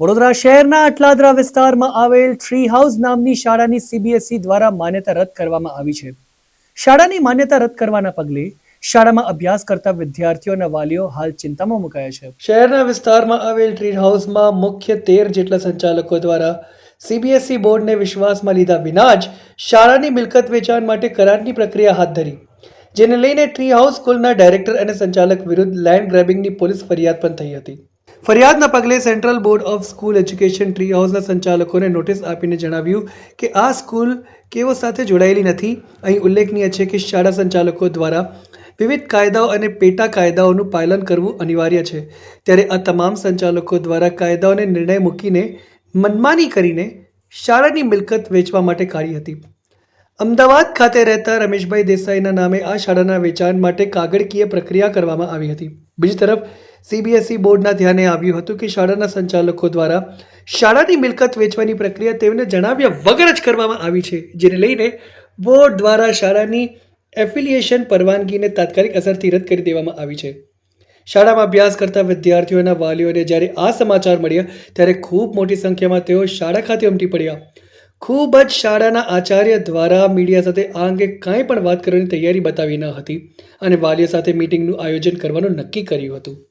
વડોદરા શહેરના અટલાદરા વિસ્તારમાં આવેલ ટ્રી હાઉસ નામની શાળાની સીબીએસઈ દ્વારા માન્યતા રદ કરવામાં આવી છે. શાળાની માન્યતા રદ કરવાના પગલે શાળામાં અભ્યાસ કરતા વિદ્યાર્થીઓ અને વાલીઓ હાલ ચિંતામાં મુકાયા છે. શહેરના વિસ્તારમાં આવેલ ટ્રી હાઉસમાં મુખ્ય તેર જેટલા સંચાલકો દ્વારા સીબીએસઈ બોર્ડને વિશ્વાસમાં લીધા વિના જ શાળાની મિલકત વેચાણ માટે કરારની પ્રક્રિયા હાથ ધરી. જેને લઈને ટ્રી હાઉસ સ્કૂલના ડાયરેક્ટર અને સંચાલક વિરુદ્ધ લેન્ડ ગ્રેબિંગની પોલીસ ફરિયાદ પણ થઈ હતી. ફરિયાદના પગલે central board of school education tree હાઉસના સંચાલકોને નોટિસ આપીને જણાવ્યું કે આ સ્કૂલ કેવો સાથે જોડાયેલી નથી. અહીં ઉલ્લેખનીય છે કે શાળા સંચાલકો દ્વારા વિવિધ કાયદાઓ અને પેટા કાયદાઓનું પાલન કરવું અનિવાર્ય છે. ત્યારે આ તમામ સંચાલકો દ્વારા કાયદાઓને નિર્ણય મૂકીને મનમાની કરીને શાળાની મિલકત વેચવા માટે કાઢી હતી. અમદાવાદ ખાતે રહેતા રમેશભાઈ દેસાઈના નામે આ શાળાના વેચાણ માટે કાગળકીય પ્રક્રિયા કરવામાં આવી હતી. બીજી તરફ સીબીએસઈ બોર્ડના ધ્યાને આવ્યું હતું કે શાળાના સંચાલકો દ્વારા શાળાની મિલકત વેચવાની પ્રક્રિયા તેમને જણાવ્યા વગર જ કરવામાં આવી છે, જેને લઈને બોર્ડ દ્વારા શાળાની એફિલિએશન પરવાનગીને તાત્કાલિક અસરથી રદ કરી દેવામાં આવી છે. શાળામાં અભ્યાસ કરતા વિદ્યાર્થીઓના વાલીઓને જ્યારે આ સમાચાર મળ્યા, ત્યારે ખૂબ મોટી સંખ્યામાં તેઓ શાળા ખાતે ઉમટી પડ્યા. ખૂબ જ શાળાના આચાર્ય દ્વારા મીડિયા સાથે આ અંગે કાંઈ પણ વાત કરવાની તૈયારી બતાવી ન હતી અને વાલીઓ સાથે મીટિંગનું આયોજન કરવાનું નક્કી કર્યું હતું.